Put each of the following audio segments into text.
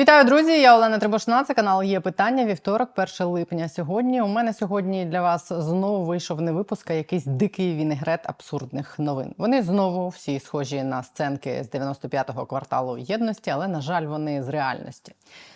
Вітаю, друзі! Я Олена Трибошна. Це канал є питання. Вівторок, 1 липня. Сьогодні у мене сьогодні для вас знову вийшов не випуск, а якийсь дикий вінегрет абсурдних новин. Вони знову всі схожі на сценки з 95-го кварталу єдності, але на жаль, вони з реальності.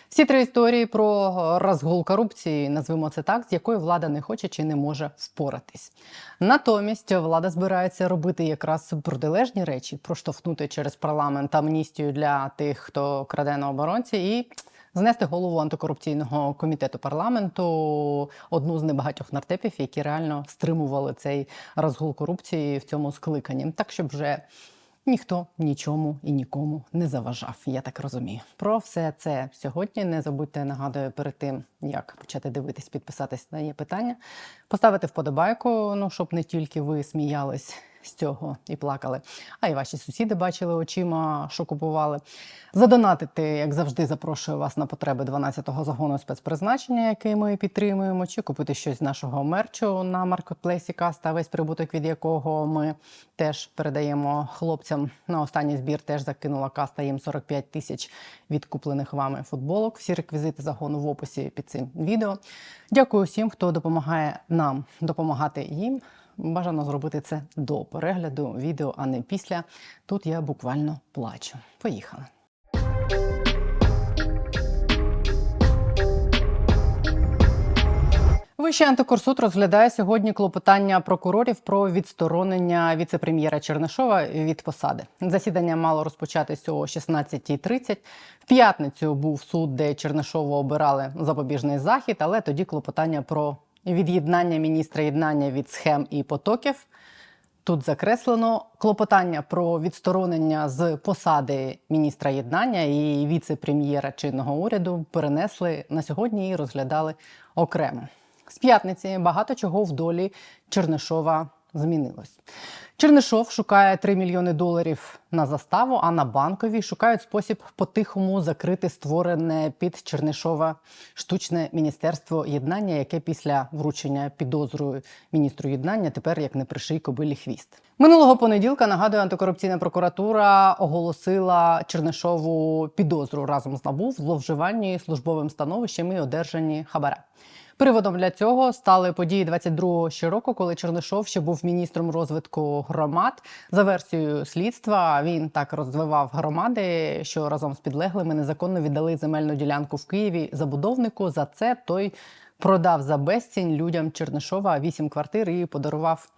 Всі три історії про розгул корупції, назвемо це так, з якою влада не хоче чи не може впоратись. Натомість влада збирається робити якраз протилежні речі, проштовхнути через парламент амністію для тих, хто краде на оборонці, і знести голову антикорупційного комітету парламенту, одну з небагатьох нартепів, які реально стримували цей розгул корупції в цьому скликанні, так щоб вже. Ніхто нічому і нікому не заважав, я так розумію. Про все це сьогодні. Не забудьте нагадую перед тим, як почати дивитись, підписатись на є питання, поставити вподобайку, ну щоб не тільки ви сміялись з цього і плакали, а й ваші сусіди бачили очима, що купували. Задонатити, як завжди, запрошую вас на потреби 12-го загону спецпризначення, який ми підтримуємо, чи купити щось з нашого мерчу на маркетплейсі Каста, весь прибуток від якого ми теж передаємо хлопцям. На останній збір теж закинула каста їм 45 тисяч відкуплених вами футболок. Всі реквізити загону в описі під цим відео. Дякую всім, хто допомагає нам допомагати їм. Бажано зробити це до перегляду відео, а не після. Тут я буквально плачу. Поїхали. Вищий антикорсуд розглядає сьогодні клопотання прокурорів про відсторонення віцепрем'єра Чернишова від посади. Засідання мало розпочатись о 16.30. В п'ятницю був суд, де Чернишову обирали запобіжний захід, але тоді клопотання про від'єднання міністра єднання від схем і потоків. Тут закреслено клопотання про відсторонення з посади міністра єднання і віце-прем'єра чинного уряду перенесли на сьогодні і розглядали окремо. З п'ятниці багато чого в долі Чернишова змінилось. Чернишов шукає 3 мільйони доларів на заставу, а на банковій шукають спосіб по-тихому закрити створене під Чернишова штучне міністерство єднання, яке після вручення підозрою міністру єднання тепер як не приший кобилі хвіст. Минулого понеділка нагадую, антикорупційна прокуратура оголосила Чернишову підозру разом з НАБУ в зловживанні службовим становищем і одержанні хабара. Приводом для цього стали події 22-го ще року, коли Чернишов ще був міністром розвитку громад. За версією слідства він так розвивав громади, що разом з підлеглими незаконно віддали земельну ділянку в Києві забудовнику. За це той продав за безцінь людям Чернишова вісім квартир і подарував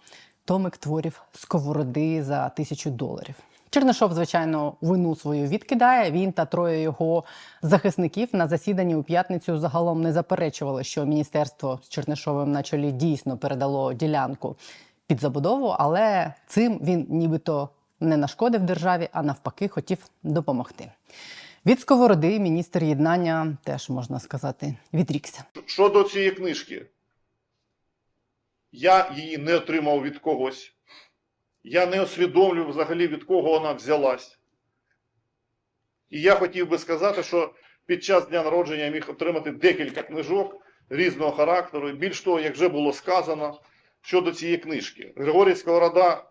томик творів сковороди за тисячу доларів. Чернишов, звичайно, вину свою відкидає. Він та троє його захисників на засіданні у п'ятницю загалом не заперечували, що міністерство з Чернишовим на чолі дійсно передало ділянку під забудову, але цим він нібито не нашкодив державі, а навпаки, хотів допомогти. Від сковороди міністр єднання теж можна сказати відрікся. Щодо цієї книжки, я її не отримав від когось. Я не усвідомлюю взагалі від кого вона взялась. І я хотів би сказати, що під час дня народження я міг отримати декілька книжок різного характеру. І більш того, як вже було сказано щодо цієї книжки. Григорій Сковорода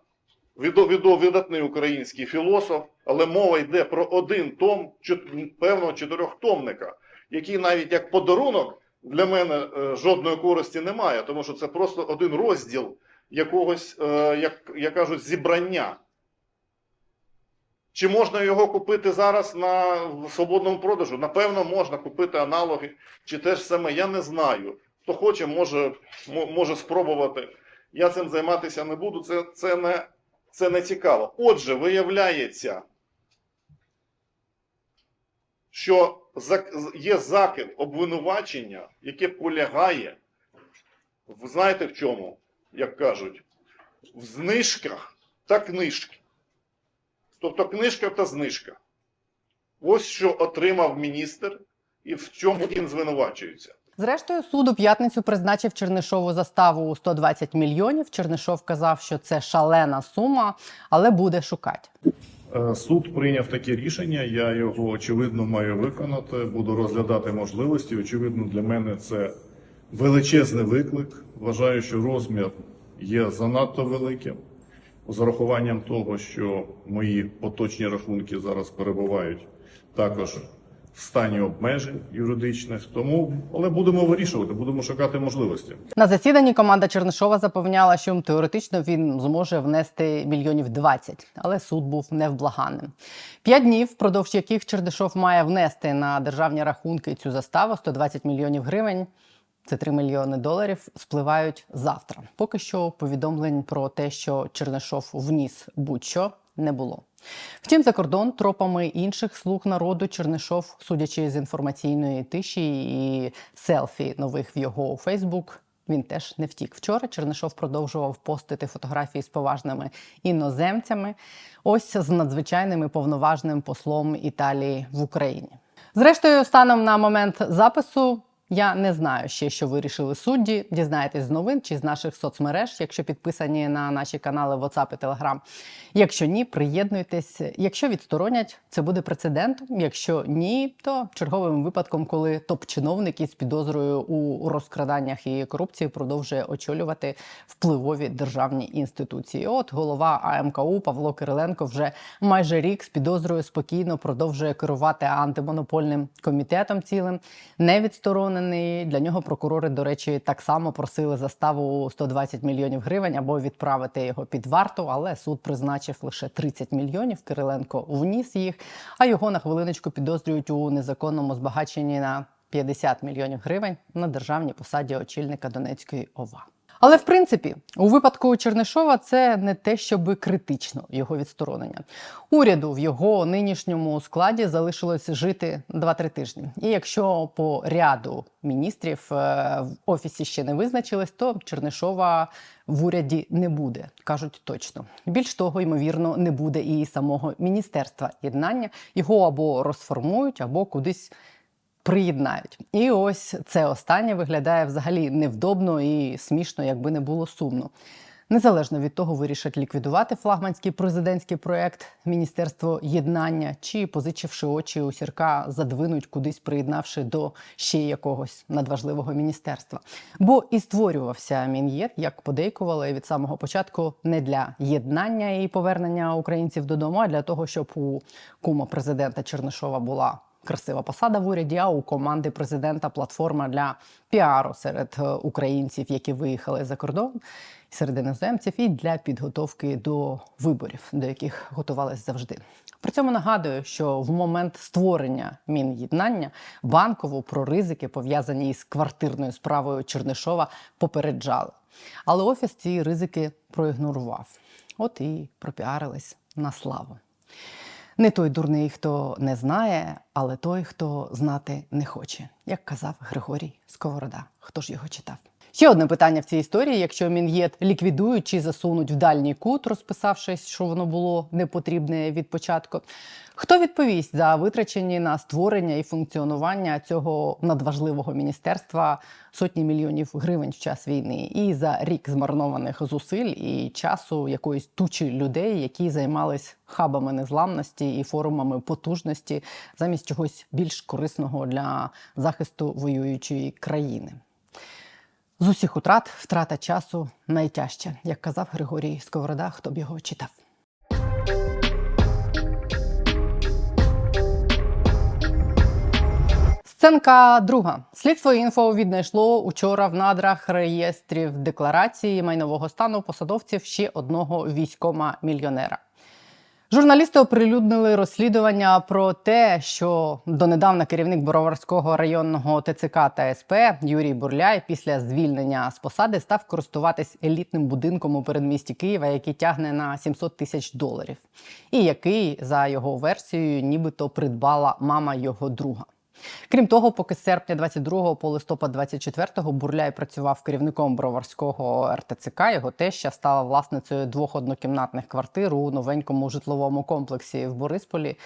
видатний український філософ, але мова йде про один том певного чотирьохтомника, який навіть як подарунок для мене е, жодної користі немає, тому що це просто один розділ якогось, е, як, як кажуть, зібрання. Чи можна його купити зараз на свободному продажу? Напевно, можна купити аналоги, чи те ж саме, я не знаю. Хто хоче, може, може спробувати. Я цим займатися не буду, це, це, не, це не цікаво. Отже, виявляється, що є закид обвинувачення, яке полягає, знаєте в чому, як кажуть, в знижках та книжки. Тобто книжка та знижка. Ось що отримав міністр і в чому він звинувачується. Зрештою, суд у п'ятницю призначив Чернишову заставу у 120 мільйонів. Чернишов казав, що це шалена сума, але буде шукати. Е, Суд прийняв таке рішення. Я його очевидно маю виконати. Буду розглядати можливості. Очевидно, для мене це величезний виклик. Вважаю, що розмір є занадто великим. З урахуванням того, що мої поточні рахунки зараз перебувають також в стані обмежень юридичних. Тому, але будемо вирішувати, будемо шукати можливості. На засіданні команда Чернишова запевняла, що теоретично він зможе внести мільйонів 20, але суд був невблаганним. П'ять днів, впродовж яких Чернишов має внести на державні рахунки цю заставу 120 мільйонів гривень. Це 3 мільйони доларів спливають завтра. Поки що повідомлень про те, що Чернишов вніс будь-що, не було. Втім, за кордон тропами інших слуг народу Чернишов, судячи з інформаційної тиші і селфі нових в його Фейсбук, він теж не втік. Вчора Чернишов продовжував постити фотографії з поважними іноземцями. Ось з надзвичайним і повноважним послом Італії в Україні. Зрештою, станом на момент запису. Я не знаю ще, що вирішили судді. Дізнаєтесь з новин чи з наших соцмереж, якщо підписані на наші канали WhatsApp і Telegram. Якщо ні, приєднуйтесь. Якщо відсторонять, це буде прецедентом. Якщо ні, то черговим випадком, коли топ-чиновник із підозрою у розкраданнях і корупції продовжує очолювати впливові державні інституції. От голова АМКУ Павло Кириленко вже майже рік з підозрою спокійно продовжує керувати антимонопольним комітетом цілим, не відсторонений. Для нього прокурори, до речі, так само просили заставу 120 мільйонів гривень або відправити його під варту, але суд призначив лише 30 мільйонів. Кириленко вніс їх, а його на хвилиночку підозрюють у незаконному збагаченні на 50 мільйонів гривень на державній посаді очільника Донецької ОВА. Але в принципі, у випадку Чернишова це не те, щоб критично його відсторонення. Уряду в його нинішньому складі залишилось жити 2-3 тижні. І якщо по ряду міністрів е, в офісі ще не визначились, то Чернишова в уряді не буде, кажуть точно. Більш того, ймовірно, не буде і самого міністерства єднання. Його або розформують, або кудись приєднають. І ось це останнє виглядає взагалі невдобно і смішно, якби не було сумно. Незалежно від того, вирішать ліквідувати флагманський президентський проект Міністерство єднання чи, позичивши очі у сірка, задвинуть кудись, приєднавши до ще якогось надважливого міністерства. Бо і створювався мін'єд, як подейкували від самого початку, не для єднання і повернення українців додому, а для того, щоб у кума президента Чернишова була красива посада в уряді, а у команди президента платформа для піару серед е, українців, які виїхали за кордон, серед іноземців, і для підготовки до виборів, до яких готувалися завжди. При цьому нагадую, що в момент створення мін'єднання банкову про ризики, пов'язані із квартирною справою Чернишова, попереджали. Але офіс ці ризики проігнорував. От і пропіарились на славу. Не той дурний, хто не знає, але той, хто знати не хоче, як казав Григорій Сковорода. Хто ж його читав? Ще одне питання в цій історії: якщо мін'єд ліквідують чи засунуть в дальній кут, розписавшись, що воно було непотрібне від початку. Хто відповість за витрачені на створення і функціонування цього надважливого міністерства сотні мільйонів гривень в час війни, і за рік змарнованих зусиль і часу якоїсь тучі людей, які займались хабами незламності і форумами потужності, замість чогось більш корисного для захисту воюючої країни? З усіх утрат втрата часу найтяжча, як казав Григорій Сковорода, хто б його читав. Сценка друга. Слідство інфо віднайшло учора в надрах реєстрів декларації майнового стану посадовців ще одного військома мільйонера. Журналісти оприлюднили розслідування про те, що донедавна керівник Бороварського районного ТЦК та СП Юрій Бурляй після звільнення з посади став користуватись елітним будинком у передмісті Києва, який тягне на 700 тисяч доларів, і який за його версією нібито придбала мама його друга. Крім того, поки з серпня 22 по листопад 24 Бурляй працював керівником Броварського РТЦК. Його теща стала власницею двох однокімнатних квартир у новенькому житловому комплексі в Борисполі.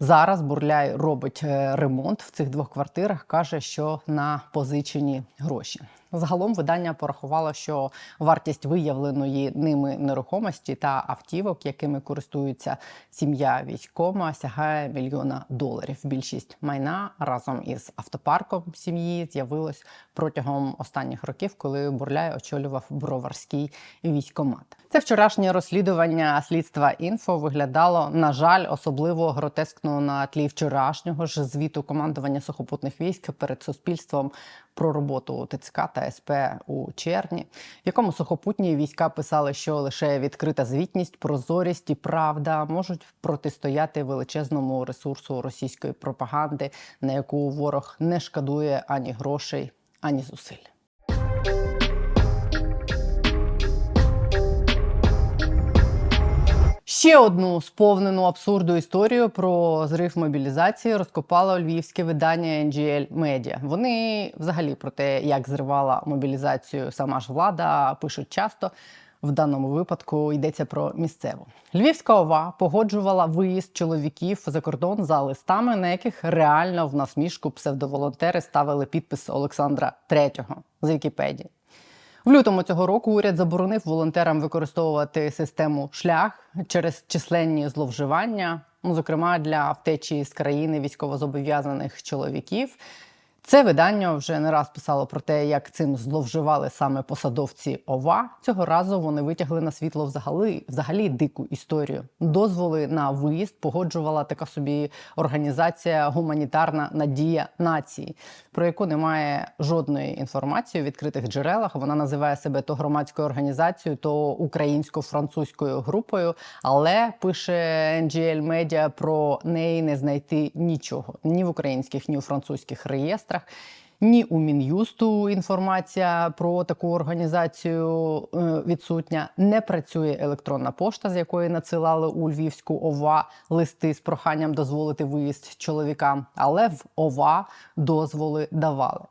Зараз Бурляй робить е, ремонт в цих двох квартирах. каже, що на позичені гроші. Загалом видання порахувало, що вартість виявленої ними нерухомості та автівок, якими користується сім'я військома, сягає мільйона доларів. Більшість майна разом із автопарком сім'ї з'явилось протягом останніх років, коли Бурляй очолював броварський військомат. Це вчорашнє розслідування слідства інфо виглядало, на жаль, особливо гротескно на тлі вчорашнього ж звіту командування сухопутних військ перед суспільством про роботу ТЦК та СП у червні, в якому сухопутні війська писали, що лише відкрита звітність, прозорість і правда можуть протистояти величезному ресурсу російської пропаганди, на яку ворог не шкодує ані грошей, ані зусиль. Ще одну сповнену абсурду історію про зрив мобілізації розкопало львівське видання NGL Media. Вони взагалі про те, як зривала мобілізацію сама ж влада, пишуть часто. В даному випадку йдеться про місцеву. Львівська ова погоджувала виїзд чоловіків за кордон за листами, на яких реально в насмішку псевдоволонтери ставили підпис Олександра III з Вікіпедії. В лютому цього року уряд заборонив волонтерам використовувати систему шлях через численні зловживання, ну, зокрема для втечі з країни військовозобов'язаних чоловіків. Це видання вже не раз писало про те, як цим зловживали саме посадовці ОВА. Цього разу вони витягли на світло взагалі, взагалі дику історію. Дозволи на виїзд погоджувала така собі організація Гуманітарна надія нації, про яку немає жодної інформації у відкритих джерелах. Вона називає себе то громадською організацією, то українсько-французькою групою. Але пише NGL Media про неї не знайти нічого ні в українських, ні у французьких реєстрах. Ні у мін'юсту інформація про таку організацію е, відсутня. Не працює електронна пошта, з якої надсилали у Львівську ОВА листи з проханням дозволити виїзд чоловікам, але в ОВА дозволи давали.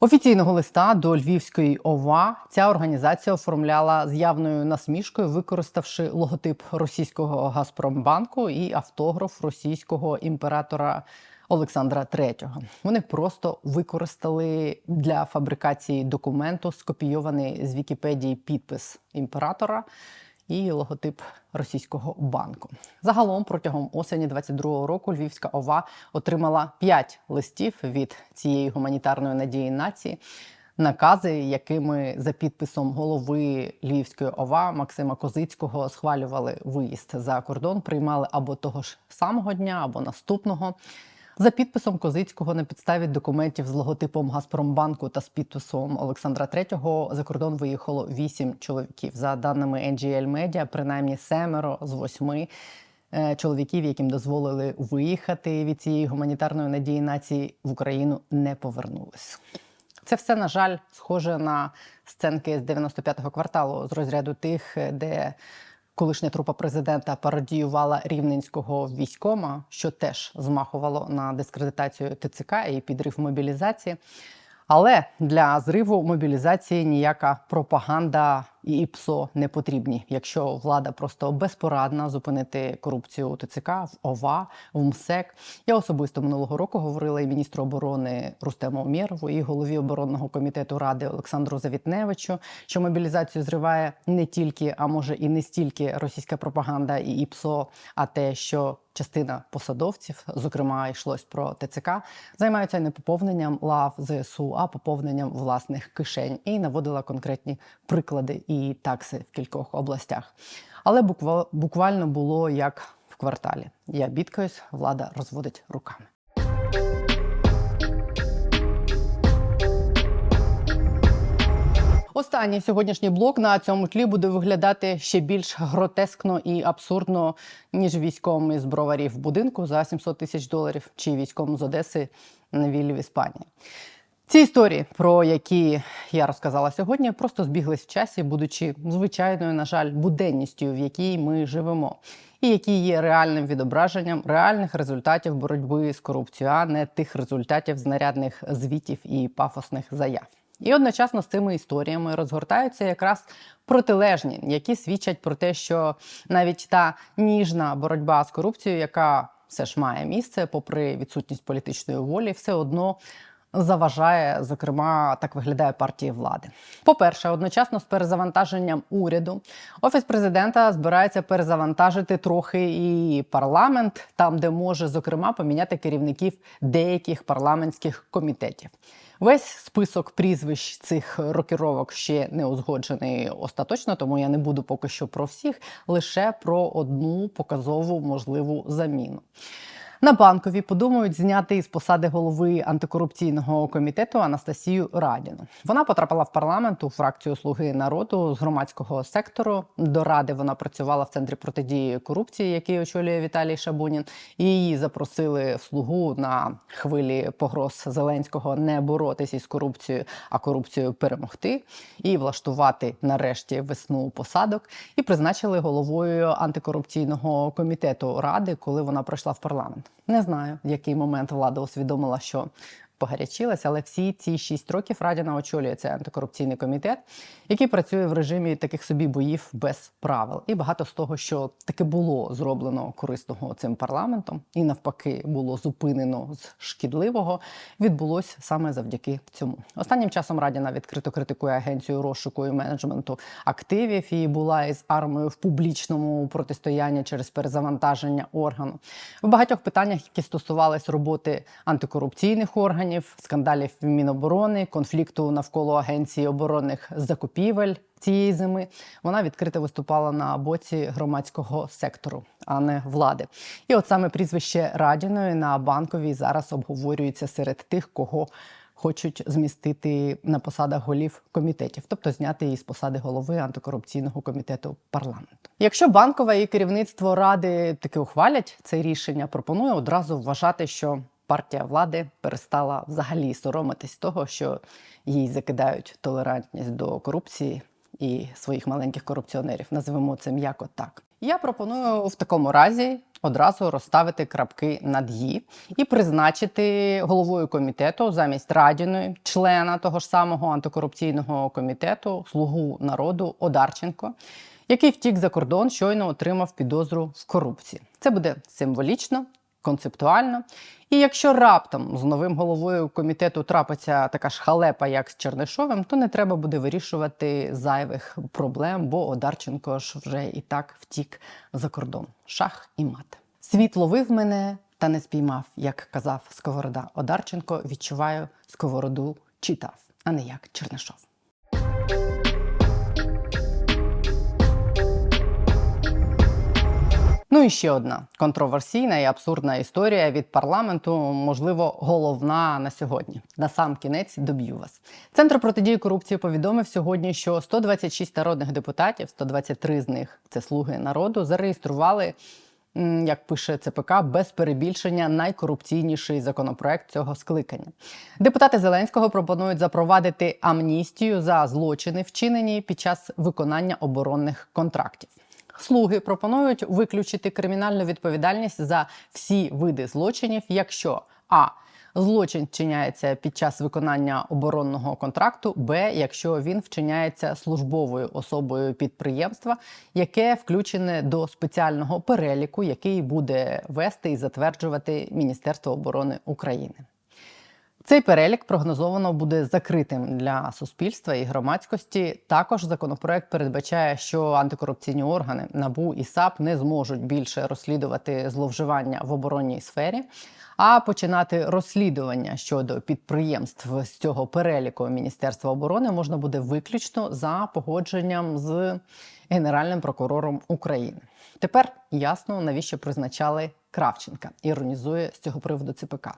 Офіційного листа до Львівської ОВА ця організація оформляла з явною насмішкою, використавши логотип російського Газпромбанку і автограф російського імператора Олександра III. Вони просто використали для фабрикації документу скопійований з Вікіпедії підпис імператора і логотип російського банку. Загалом протягом осені 22-го року Львівська ОВА отримала 5 листів від цієї гуманітарної надії нації. Накази, якими за підписом голови Львівської ОВА Максима Козицького схвалювали виїзд за кордон, приймали або того ж самого дня, або наступного. За підписом Козицького на підставі документів з логотипом Газпромбанку та з підписом Олександра III за кордон виїхало вісім чоловіків. За даними NGL Media, принаймні семеро з восьми е, чоловіків, яким дозволили виїхати від цієї гуманітарної надії нації в Україну, не повернулись. Це все, на жаль, схоже на сценки з 95-го кварталу з розряду тих, де колишня трупа президента пародіювала рівненського військома, що теж змахувало на дискредитацію ТЦК і підрив мобілізації. Але для зриву мобілізації ніяка пропаганда і ІПСО не потрібні, якщо влада просто безпорадна зупинити корупцію у ТЦК, в ОВА, в МСЕК. Я особисто минулого року говорила і міністру оборони Рустему Умєрову, і голові оборонного комітету ради Олександру Завітневичу, що мобілізацію зриває не тільки, а може і не стільки російська пропаганда і ІПСО, а те, що частина посадовців, зокрема йшлось про ТЦК, займаються не поповненням лав ЗСУ, а поповненням власних кишень і наводила конкретні приклади і такси в кількох областях. Але буква- буквально було як в кварталі. Я бідкаюсь, влада розводить руками. Останній сьогоднішній блок на цьому тлі буде виглядати ще більш гротескно і абсурдно, ніж військом із броварів в будинку за 700 тисяч доларів чи військом з Одеси на віллі в Іспанії. Ці історії, про які я розказала сьогодні, просто збіглись в часі, будучи звичайною, на жаль, буденністю, в якій ми живемо, і які є реальним відображенням реальних результатів боротьби з корупцією, а не тих результатів знарядних звітів і пафосних заяв. І одночасно з цими історіями розгортаються якраз протилежні, які свідчать про те, що навіть та ніжна боротьба з корупцією, яка все ж має місце, попри відсутність політичної волі, все одно заважає, зокрема, так виглядає партії влади. По-перше, одночасно з перезавантаженням уряду офіс президента збирається перезавантажити трохи і парламент, там де може зокрема поміняти керівників деяких парламентських комітетів. Весь список прізвищ цих рокіровок ще не узгоджений остаточно, тому я не буду поки що про всіх, лише про одну показову можливу заміну. На банкові подумають зняти із посади голови антикорупційного комітету Анастасію Радіну. Вона потрапила в парламент у фракцію Слуги народу з громадського сектору. До ради вона працювала в центрі протидії корупції, який очолює Віталій Шабунін. І її запросили в слугу на хвилі погроз Зеленського не боротися із корупцією, а корупцією перемогти і влаштувати нарешті весну посадок. І призначили головою антикорупційного комітету ради, коли вона прийшла в парламент. Не знаю, в який момент влада усвідомила, що погарячилась, але всі ці шість років Радіна очолює цей антикорупційний комітет, який працює в режимі таких собі боїв без правил. І багато з того, що таки було зроблено корисного цим парламентом, і навпаки було зупинено з шкідливого, відбулось саме завдяки цьому. Останнім часом Радіна відкрито критикує агенцію розшуку і менеджменту активів і була із армією в публічному протистоянні через перезавантаження органу. В багатьох питаннях, які стосувались роботи антикорупційних органів, скандалів в Міноборони, конфлікту навколо агенції оборонних закупівель цієї зими, вона відкрито виступала на боці громадського сектору, а не влади. І от саме прізвище Радіної на банковій зараз обговорюється серед тих, кого хочуть змістити на посадах голів комітетів, тобто зняти її з посади голови антикорупційного комітету парламенту. Якщо банкова і керівництво ради таки ухвалять це рішення, пропоную одразу вважати, що партія влади перестала взагалі соромитись того, що їй закидають толерантність до корупції і своїх маленьких корупціонерів. Називемо це м'яко так. Я пропоную в такому разі одразу розставити крапки над «і» і призначити головою комітету замість радіної члена того ж самого антикорупційного комітету слугу народу Одарченко, який втік за кордон, щойно отримав підозру в корупції. Це буде символічно, концептуально. І якщо раптом з новим головою комітету трапиться така ж халепа, як з Чернишовим, то не треба буде вирішувати зайвих проблем, бо Одарченко ж вже і так втік за кордон. Шах і мат. Світ ловив мене та не спіймав, як казав Сковорода. Одарченко відчуваю сковороду читав, а не як Чернишов. Ну і ще одна контроверсійна і абсурдна історія від парламенту, можливо, головна на сьогодні. На сам кінець доб'ю вас. Центр протидії корупції повідомив сьогодні, що 126 народних депутатів, 123 з них це слуги народу, зареєстрували. Як пише ЦПК, без перебільшення найкорупційніший законопроект цього скликання. Депутати Зеленського пропонують запровадити амністію за злочини, вчинені під час виконання оборонних контрактів. Слуги пропонують виключити кримінальну відповідальність за всі види злочинів, якщо а. Злочин вчиняється під час виконання оборонного контракту, б. Якщо він вчиняється службовою особою підприємства, яке включене до спеціального переліку, який буде вести і затверджувати Міністерство оборони України. Цей перелік прогнозовано буде закритим для суспільства і громадськості. Також законопроект передбачає, що антикорупційні органи НАБУ і САП не зможуть більше розслідувати зловживання в оборонній сфері, а починати розслідування щодо підприємств з цього переліку Міністерства оборони можна буде виключно за погодженням з Генеральним прокурором України. Тепер ясно навіщо призначали Кравченка. Іронізує з цього приводу ЦПК.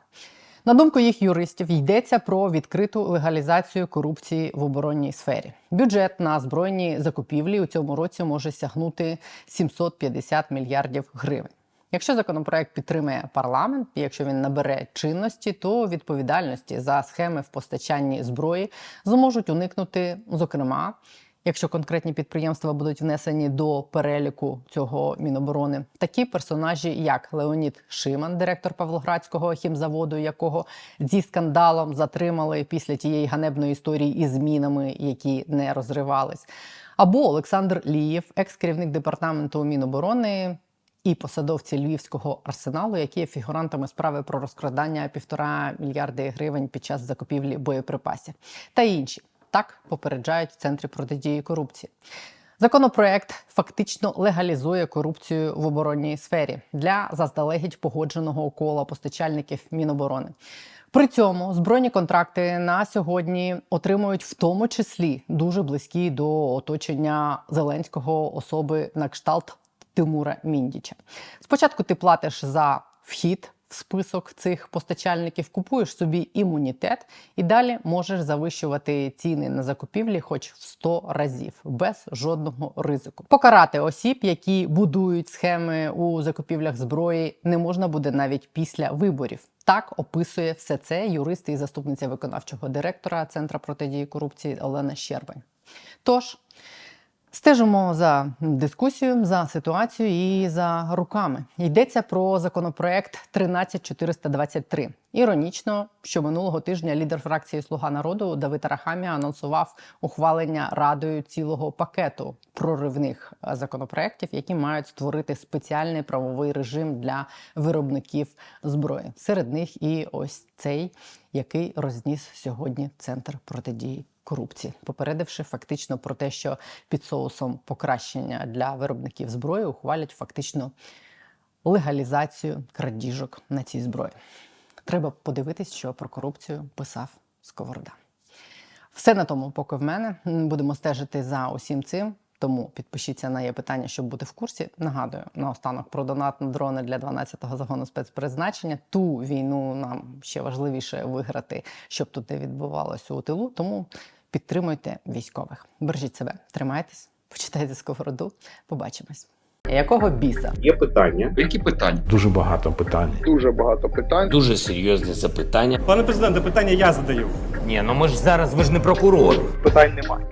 На думку їх юристів, йдеться про відкриту легалізацію корупції в оборонній сфері. Бюджет на збройні закупівлі у цьому році може сягнути 750 мільярдів гривень. Якщо законопроект підтримає парламент, якщо він набере чинності, то відповідальності за схеми в постачанні зброї зможуть уникнути, зокрема, якщо конкретні підприємства будуть внесені до переліку цього міноборони, такі персонажі, як Леонід Шиман, директор Павлоградського хімзаводу, якого зі скандалом затримали після тієї ганебної історії із змінами, які не розривались, або Олександр Лієв, екс-керівник департаменту Міноборони. і посадовці львівського арсеналу, які є фігурантами справи про розкрадання півтора мільярди гривень під час закупівлі боєприпасів, та інші так попереджають в центрі протидії корупції. Законопроект фактично легалізує корупцію в оборонній сфері для заздалегідь погодженого кола постачальників Міноборони. При цьому збройні контракти на сьогодні отримують в тому числі дуже близькі до оточення Зеленського особи на кшталт Тимура Міндіча. Спочатку ти платиш за вхід в список цих постачальників, купуєш собі імунітет і далі можеш завищувати ціни на закупівлі хоч в 100 разів без жодного ризику. Покарати осіб, які будують схеми у закупівлях зброї, не можна буде навіть після виборів. Так описує все це юрист і заступниця виконавчого директора Центра протидії корупції Олена Щербань. Тож Стежимо за дискусією, за ситуацією і за руками. Йдеться про законопроект 13423. Іронічно, що минулого тижня лідер фракції Слуга народу Давид Арахамія анонсував ухвалення радою цілого пакету проривних е, законопроєктів, які мають створити спеціальний правовий режим для виробників зброї. Серед них і ось цей, який розніс сьогодні центр протидії корупції, попередивши фактично про те, що під соусом покращення для виробників зброї ухвалять фактично легалізацію крадіжок на цій зброї. Треба подивитись, що про корупцію писав Сковорода. Все на тому, поки в мене. Будемо стежити за усім цим. Тому підпишіться на є питання, щоб бути в курсі. Нагадую наостанок про донат на дрони для 12-го загону спецпризначення. Ту війну нам ще важливіше виграти, щоб тут не відбувалося у тилу. Тому підтримуйте військових. Бережіть себе, тримайтесь, почитайте сковороду. Побачимось. Якого біса? Є питання. Які питання? Дуже багато питань. Дуже багато питань. Дуже серйозні запитання. Пане президенте, питання я задаю. Ні, ну ми ж зараз ви ж не прокурор. Питань немає.